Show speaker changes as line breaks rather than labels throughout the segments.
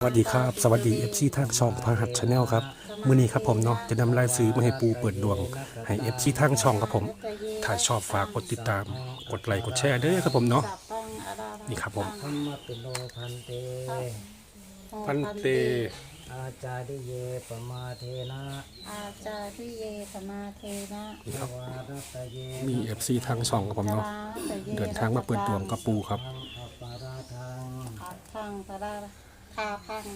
สวัสดีครับสวัสดี FC ทางช่องพาหัสชาแนลครับมื้อนี้ครับผมเนาะจะนำรายซื้อมาให้ปูเปิดดวง ให้ FC ทางช่องครับผมถ้าชอบฝากกดติดตามกดไลค์กดแชร์เด้อครับผมเนาะนี่ครับผม
ธรรมปิโนพันเต
พันเต
อาจาริเยปมาเทนะ
อาจาริเยสมาเทนะ
นี่ครับ
วารัตเย
มี FC ทางช่องครับผมเนาะเดินทางมาเปิดดวงกับปูครับ
ทังอปาราทัง
อาพังปะราคาพัง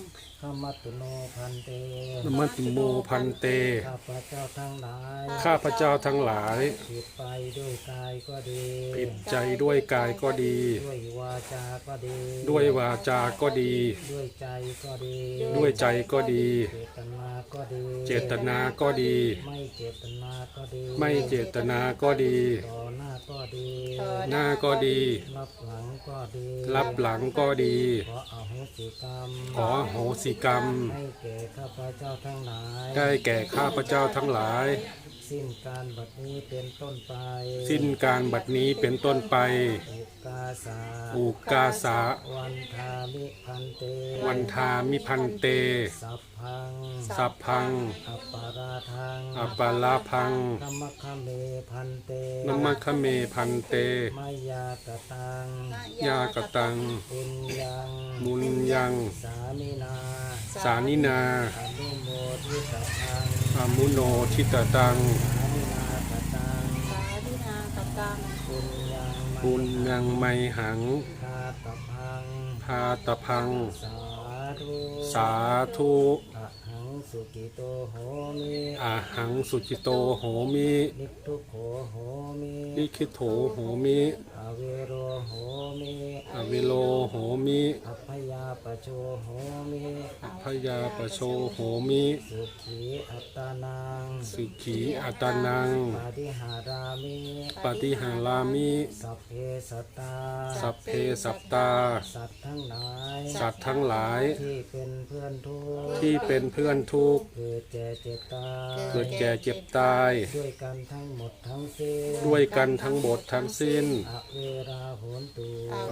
ธรรมปิโนพันเต
นมัติโมพันเต
ข้าพเจ้าทั้งหลาย
ข้าพเจ้าทั้งหลาย
ผิดไปด้วยกายก็ดี
ผิดใจด้วยกายก็ดี
ด้วยวาจาก็ดี
ด้วย วาจาก็ดี
ด้วยใจก็ดี
ด้วยใจก็ดี
เจตนาก็ดี
เจตนาก็ดี
ไม่เจตนาก็ดี
ไม่เจตนาก็ดี
ต่อหน้าก็ดี
หน้าก็ดี
รับหลังก็ดี
รับหลังก็ดี
ขออโหสิกรรม
ขอโหสิกรรม
ให้แก่ข้าพเจ้าทั้งหลาย
ได้แก่ข้าพเจ้าทั้งหลาย
สิ้นการบัดนี้เป็นต้นไป
สิ้นการบัดนี้เป็นต้นไป
อุกาสา
อุกาสะ
วันทามิพันเต
วันทามิพันเต
สัพพัง
สัพพัง
อัปปาราทัง
อัปปาลาพัง
ธรรมคเมพันเต
นมัคคเมพันเต
มายากตัง
ยากตัง
ปุญญัง
มุนยัง
สามินา
สานินา
อนุโมทิตทัง
อมุโนทิตตัง
สามินาตตัง
สาธินาตตัง
ปุญญัง
ปุญยังไมหัง
คาตพัง
พาตพัง
สาธุ
สาธุ
อะหังสุกิโตโหมิ
อาหังสุจิโตโหมิ
นิพทุโขโหมิ
ลิขิตโถโหมิ
อ เวโรโหมิ
อวิโลโหมิ
อัพพยาปโชโหมิ
พยาปโชโหมิ
สุขีอัตตานัง
สุขีอัตานัง
ปาฏิหารามิ
ปฏิหารามิ
สัพเพสัตตา
สัพเพสัปตา
สัตว์ทั้งหลาย
สัตว์ทั้งหลาย
ที่เป็นเพื่อนทุกข์
ที่เป็นเพื่อนทุกข์
เกิดแก่เจ็บตาย
เกิดแก่เจ็บตาย
ด้วยกันทั้งหมดทั้งสิ้น
ด้วยกันทั้งหมดทั้งสิ้น
อเวราโหนตุ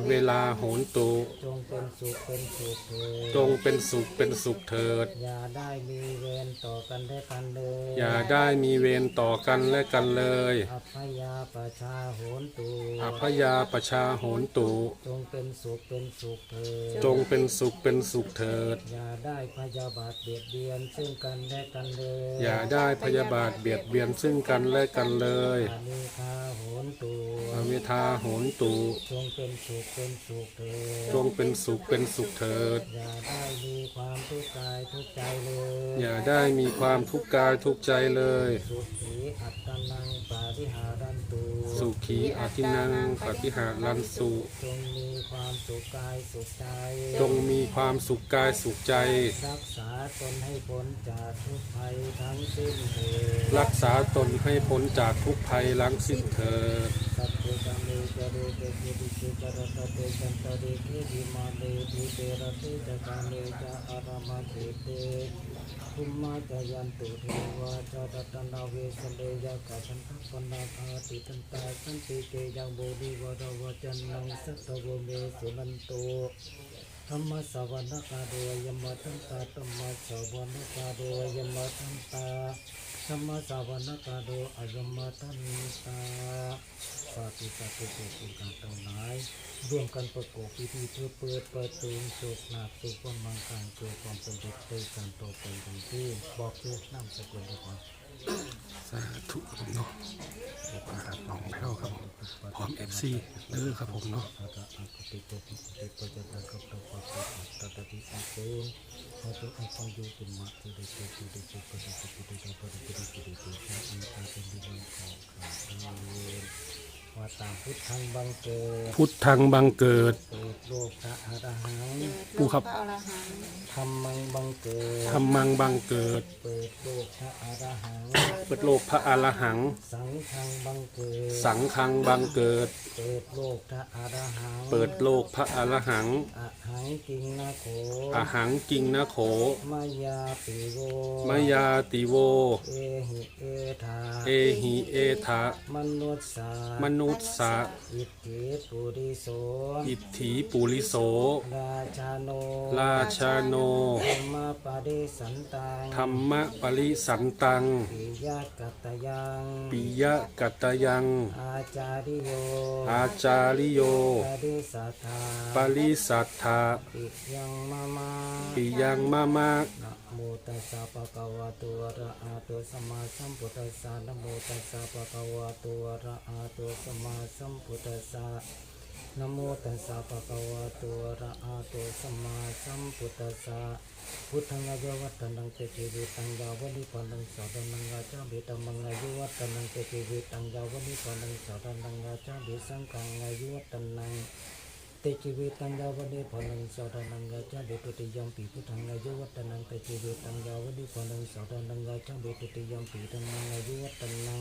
เวลาโหนตุ
จงเป็นสุขเป็นสุขเถิด
จงเป็นสุขเป็นสุขเถิด
อย่าได้มีเวรต่อกันได้กันเลย
อย่าได้มีเวรต่อกันและกันเลย
อัพยาประชาโหนตุ
อพยาประชาโหนตุ
จงเป็นสุขเป็นสุขเถิด
จงเป็นสุขเป็นสุขเถิด
อย่าได้พยาบาทเบียดเบียนซึ่งกันและกันเลย
อย่าได้พยาบาทเบียดเบียนซึ่งกันและกันเลย
อานิคาโหนตุ
อเวทาโหนตุ
จงเป็นสุขเป็นสุขเถิด
จงเป็นสุขเป็นสุขเถิด
อย่าได้มีความทุกข์กายทุกข์ใจเลย
อย่าได้มีความทุกข์กายทุกข์ใจเลย
สุขีอัตตนังปาริหารันตุ
สุขีอาทินังปฏิหารันสุ
จงมีความสุขกายสุขใจ
จงมีความสุขกายสุขใจ
รักษาตนให้พ้นจากทุกภัยทั้งสิ้นเถิด
รักษาตนให้พ้นจากทุกภัยล้างสิ้นเถิด
สัพเพกัมเมจเรเกเกติเกจรตเตจันตเรเกหิมาเลทิเตระตจกาเมจาอารามาเตเตภุมมาจายันตุเทวาจาตตนาเวสเลยากาชันทัปนาภาติตันตาสันติเกยังโบดีวรวจันนังสัตวเมสุนันโตธรรมสวรรคาโดยมทันตาธรรมสวรรคาโดยมทันตา ธรรมสาวรรคาโดอยมทันตาปาติปาติโกกุกันเท่าไหนร่วมกันประกอบพิธีเพื่อเปิดประตูสุขนาสุขความมังคังเกิดความเป็นเด็กเตยกันต่อไปดีที่บอกคือน้ำสกุลดีกว่า
สาธุครับผมเนาะมาหาน้องแพ้วครับผมพร้อมเอฟซีเด้อครับผมเนาะ
ตาอังกติโกภิติปจตะกับตะปัสสะตะตะติสังโฆพระตุอังคังยุติมะตุเดเจตุเดเจปะติปิติตาปะติปิติปิติปิชาอันตาเป็นดิวันของข้าว่าตามพุทธังบังเกิด
พุทธังบังเกิด
เปิดโลกพระอรหัง
ผู้ครับ
พระอรหันต์
ธรรมังบังเกิด
ธรรมังบังเกิด
เปิดโลกพระอรหัง
เปิดโลกพระอรหัง
สังฆังบังเกิด
สังฆังบังเกิด
เปิดโลกพระอรหัง
เปิดโลกพระอรหัง
อหังกิงนาโข
อาหังกิงนะโข
มายาปิโว
มายาติโว
เอหิเอธา
เอหิเอทะ
มนุษสาม
นุษย์สะ
อิทธิปุริโส
อิทธิปุริโส
ราชาโน
ราชาโน
ธรรมปาริสันตัง
ธรรมปริสันตัง
ปิยกัตตยัง
ปิยะกัตตยัง
อาจาริโย
อาจาริโย
ปาริสัทธา
ปริสัทธา
ปิยังมามา
ปิยังมะมะ
นะโมตัสสะภะคะวะโตอะระหะโตสัมมาสัมพุทธัสสะนะโมตัสสะภะคะวะโตอะระหะโตสัมมาสัมพุทธัสสะนะโมตัสสะภะคะวะโตอะระหะโตสัมมาสัมพุทธัสสะพุทธังอายุวัฒนังเตจิวิตังยาวลิปันังสาดนังอาจามิตัมมังอายุวัฒนังเตจิวิตังยาวลิปันังสาดนังอาจามิสังฆังอายุวัฒนัง เตจิเวตังยาวเดพนังสอดนังกาจังเบตุติยมปีพุทธังอายวัตนังเตจิเวตังยาวเดพนังสอดนังกาจังเบตุติยมปีพุทธังอายวัตนัง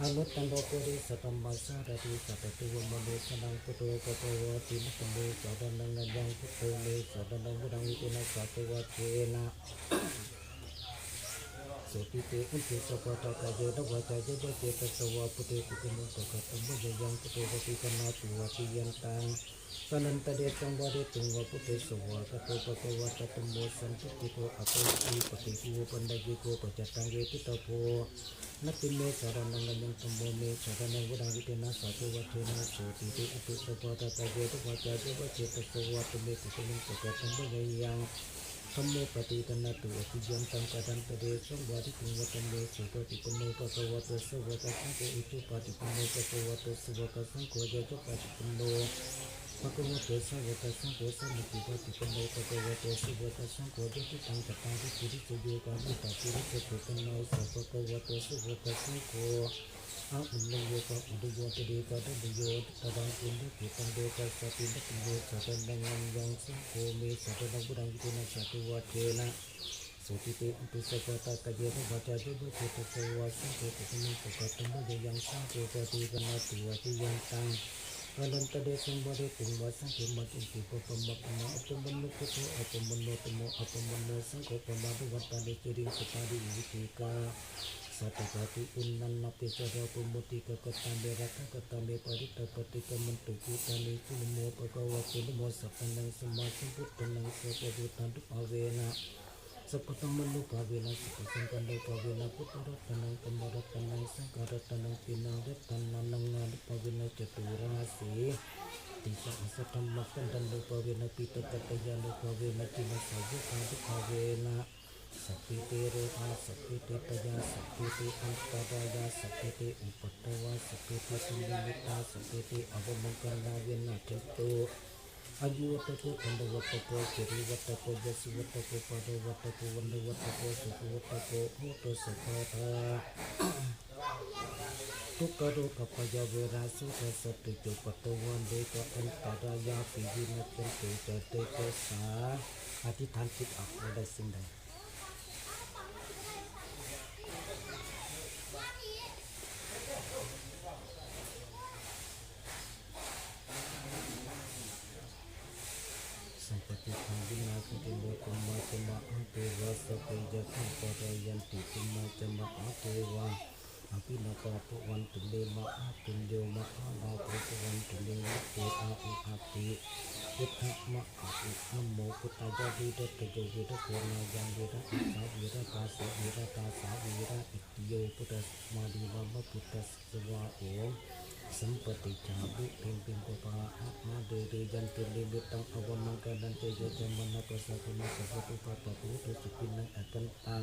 อานุตันโลโกริสตัมมาสารติสัตตุวมโนสนังพุทโธกตวะติมุตโมสาธนังนันยังพุทโธเมสาธนังบุรังวิปุณสัตวะเจนะสุติเตอุติสปะตะกะเจนะวะจาเจนะเจตสวะพุทโธปุกุมุตตะกะตัมมะยังพุทโธปะติกนาตุวะติยันตัง ปนันตเดตังวะเดตุงวะพุทเตสวะกะโตปะกวะตะตุมโมสันติติโกอะโตอิปติภูปันดะยิโกปะจัตตังเวทิตาโพนัตติเมสารนังยังตัมโมเมสารนังวะดังวิเตนะสัตวะเทนะสุติเตอุติสปะตะกะเยนะวะจาเยวะเจตสวะตุเมกุกุมุตตะกะตัมมะยั पकवा पैसा बतासों पैसा मुसीबत तिकंबर पकवा पैसे बतासों कोदे की काम करता हूँ पूरी चुगियो का भी पाचूरी से ठोकन ना उस पकवा पैसे बतासों को आ उल्लंग यो का उड़ गया के दे का दे यो तबान उल्लंग केतन दे का सती दे दे सतन दंग लंग से को में सतन दंग बुरांग के ना सतु वा के ना सोती पे उनके सचाता कजे में बचा दे वो छोटे से वासन को कुछ नहीं पकड़ता मैं जो यंग सांग को करती करना तुआ की यंग सांग วันตันตะเด็กสมบริถึงวัสังเขมัดอินทิปปมปมาอปมนุปโตอปมนุปโมอปมนุสังโฆปมาดุวัตตาเดชิริงสปาริวิติกาสัตตะติอุนนันนติจารปมุติกกตันเดรักกตันเดปริตปติกมันตุกุตันเดจุลโมปะกวะจุโมสัพพันังสมาสัมพุทธังสัพพุทันตุอเวนะ Seputangmanu kawila seputang kandai kawila putarat tanang kemarat tanang sangkarat tanang pinang dep tanang nangalit kawila ceturasi Tisa asa kamakan dan lupa wena pita kataya lupa wena kina sabu kadu kawila Sapitire a sapiti taya sapiti antaraya sapiti upatawa sapiti sumimita sapiti avamukarna wena cetu อันดับวัตถุธร ಕಂಡು ಒತ್ತಪ್ಪು ಕಿರಿ ಒತ್ತಪ್ಪು ಬಸ್ಸು ಒತ್ತಪ್ಪು ಪದ ಒತ್ತಪ್ಪು ಒಂದು ಒತ್ತಪ್ಪು ಸುಖ ಒತ್ತಪ್ಪು ಊಟ ಸುಖ ทุกกระดูกกับพาเวราสุขสติจุปตวันเดกอันตรายาปิวินเป็นตุจเตโกสาอธิษฐานคิดออกได้สิ่งใดมปติทางวิ นาคุติโมกุมมาจมะอังเตวะสเปยะขังปะระยันติกุมมาจมะอังเตวะอภินาปาปุวันตุเลมะอาตุโยมะอาลาปุวันตุเลมะเตอาอุอาติพุทธมะอาอุนโมพุทธายะวิรัตโยวิรัตโกนายังวิรัตสาวิรัตาสวิรัตาสาวิรัตอิติโยพุทธมาดีวะมะพุทธสวะโอ สมปติจับุปิมพิมพ์ปะอัปมาเดรียันตุลิบตังอวมังกาดันเตโยจัมมานาปัสสะตุมาสะพุทธะตุปะตุปุจุปินังอัตตัง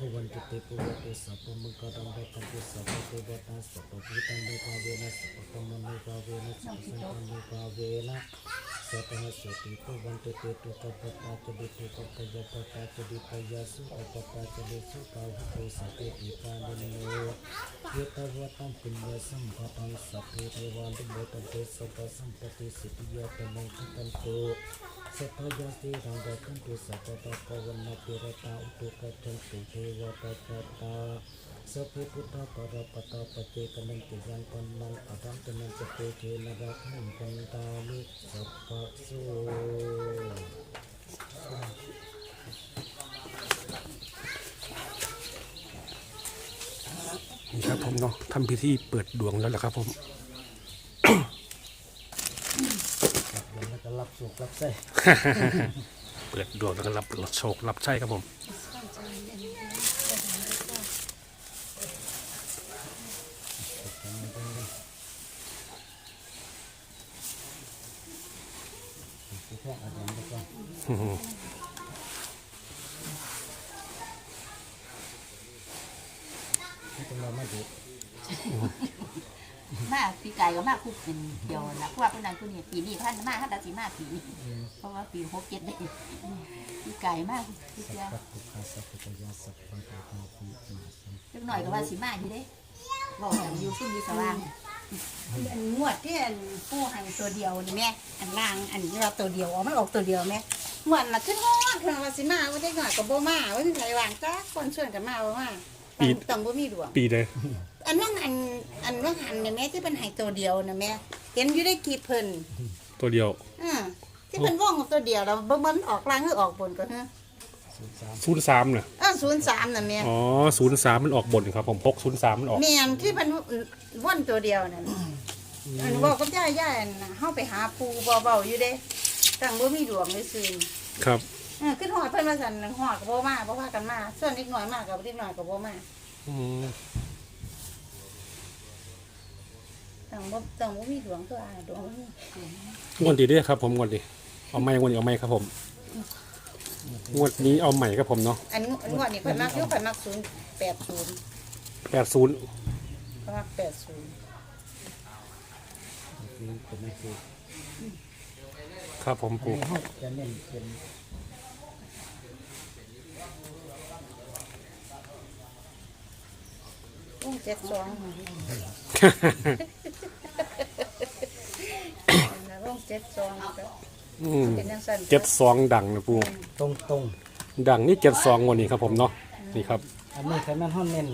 ตาตตาสั พเพพุทธปรปตาปเจกนันติยังปันนังอรันตนันจเปเทนะรักขันกันตามิสัพพะโส
นี่ครับผมเนาะทำพิธีเปิดดวงแล้วแหละครับผม
แล้วก็รับสุขรับใช้
เปิดดวงแล้วก็รับโชครับใช่ครับผม
แค่อาจารย์ก็ต้อง
อื้อหือ
ที่ตรงเราไม่ดู
มาปีไก่ก็มาคุกเป็นเดียวนะเพราะว่าเป็นนั้นคนนี้ปีนี้ท่านมาท่านตัดสิมาปีนี้เพราะว่าปีหกเจ็ดได้ปีไก่มากปีเดียว
ปัตตุคาสัพพะยาสัพพะตาตาปีมาสัม
เล็กหน่อยก็ว่าสิมาอยู่เด้บอกกันอยู่ซุ่มอยู่สว่าง
อันงวดที่อันผู้ให้ตัวเดียวนี่แม่อันล่างอันนี้เราตัวเดียวออกไม่ออกตัวเดียวแม่งวดน่ะขึ้นฮอดขึ้นว่าสิมาว่าได้หน่อยก็บ่มาว่าสิใครวางจ้าคนชวนกันมาบ่มาต้องบ่มีดวง
ปีเลย
อันว่าอันอันว่าหันเนี่ยแม่ที่เป็นไห้ตัวเดียวนะแม่เห็นอยู่ได้กี่เพิ่น
ตัวเดียว
อ่าที่เป็นว่องของตัวเดียวเราเบิ่งมันออกล่างหรือออกบนก็ฮะ
ศูนย์สาม
ศูนย์สามน่ะ
อ่าศูนย์สามน่ะแม่
อ๋อศูนย์สามมันออกบนครับผมพกศูนย์สามมันออก
แม่นที่เป็นว่อนตัวเดียวนั่นอันบอกกับย่าย่าอันน่ะเฮาไปหาปูเบาๆอยู่เด้ตั้งบ่มีดวงเลยซื่อ
ครับ
อ่าขึ้นหอดเพิ่นว่าซั่นหอดก็บ่มาบ่พากันมา ส่วนเล็กน้อยมากกับเล็กน้อยก็บ่มา
อืม
ตั้งบ่ตั้งบ่มีดวงตัวอาดวงบ่มี
งวดดีเด้วยครับผมงวดดีเอาไม่งวดนี้เอาไม่ครับผม งวดนี้เอาใหม่ครับผมเนาะ
อันงวดนี้เพิ่นมักอยู่เพิ่นมัก080
แปดศูนย์
เพิ่นมัก80
คือเป็นนักสืบ
ครับผม
อัน
ปู่
นี้ห้องจะเน้นเป็น
วงเจ็ดสองวงเจ็ดสองก็
อืม
เป็นยังสั่น
เจ็ดสองดังนะปู่
ตรงตรง
ดังนี่เจ็ดสองวันนี้ครับผมเนาะนี่ครับ
ๆอันนี้ใครมันห้องเน้น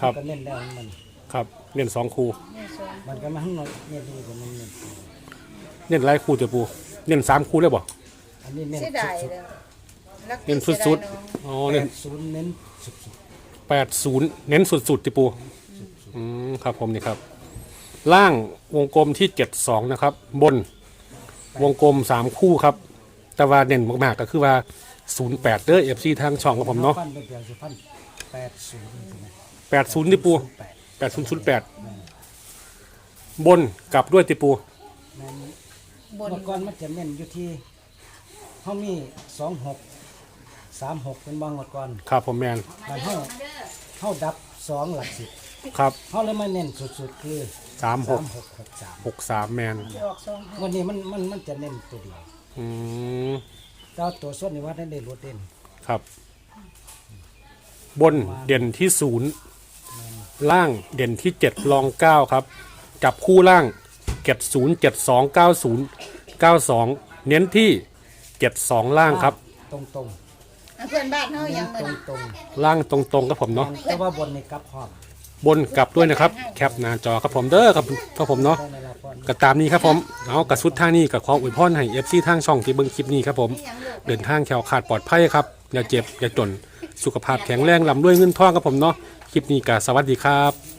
ครับ
ก็เน้นได้มัน
ครับเล่นสองคู่
นี่สอง
มันก็มาห้องเน้นดีกว่ามันเน้น
เล่นหลายคู่เถอะปู่เล่นสามคู่เลยบ่
อันนี้เน้น
เสียดาย
สุด
เลยรัก
เน้นสุดๆอ๋อ
ๆแป
เล่น
ดศูนย์เน้นสุด
แปดศูนย์เน้นสุดๆติปูอืมครับผมนี่ครับ ล่างวงกลมที่เจ็ดสองนะครับ บน วงกลมสามคู่ครับ แต่ว่าเด่นมากๆก็คือว่าศูนย์แปดเด้อเอฟซีทางช่องของผมเนาะ
พันเป็นเดียวสิพันแปดศูนย์ใช่ไหม
แปดศูนย์ติปู
แปด
แปดศูนย์ศูนย์แปดบนกลับด้วยติปู
แม่น
บน
เมื่อก่อนมันจะเน้นอยู่ที่เขามีสองหกสามหกเป็นบางเมื่อก่อน
ครับผมแมน
มันเขาเขาดับสองหลักสิบ
ครับ
เขาเลยมาเน้นสุดๆคือ
สามหก
สามหกหกสาม
หกสามแมน
ออกสอง
วันนี้มันมันมันจะเน้นตัวเดียว
อืม
เจ้าตัวส่วนนี้ว่าได้ลดเด่น
ครับ บนเด่นที่ศูนย์ล่างเด่นที่เจ็ดรองเก้าครับ จับคู่ล่างเจ็ดศูนย์เจ็ดสองเก้าศูนย์เก้าสองเน้นที่เจ็ดสองล่างครับ
ตรงตรง
อะเพื่อนบ้านเฮา
ๆ
ยัง
ต
เหมื
ร
อน
งตรง
ล่างตรงๆครับผมเนาะ
ๆแต่ว่าบนในกลับพร้อม
บนกลับด้วยนะครับ แคปหน้าจอครับผมเด้อครับครับผมเนาะ
กระพร
ก็ตามนี้ครับผมเอากระสุดทางนี้กับขออวยพรให้เอฟซีทางช่องที่เบิ่งคลิปนี้ครับผม
เลิก
เดินทางแขวขาดปลอดภัยครับ อย่าเจ็บ อย่าจน สุขภาพแข็งแรงลำด้วยเงินทองครับผมเนาะคลิปนี้ก็สวัสดีครับ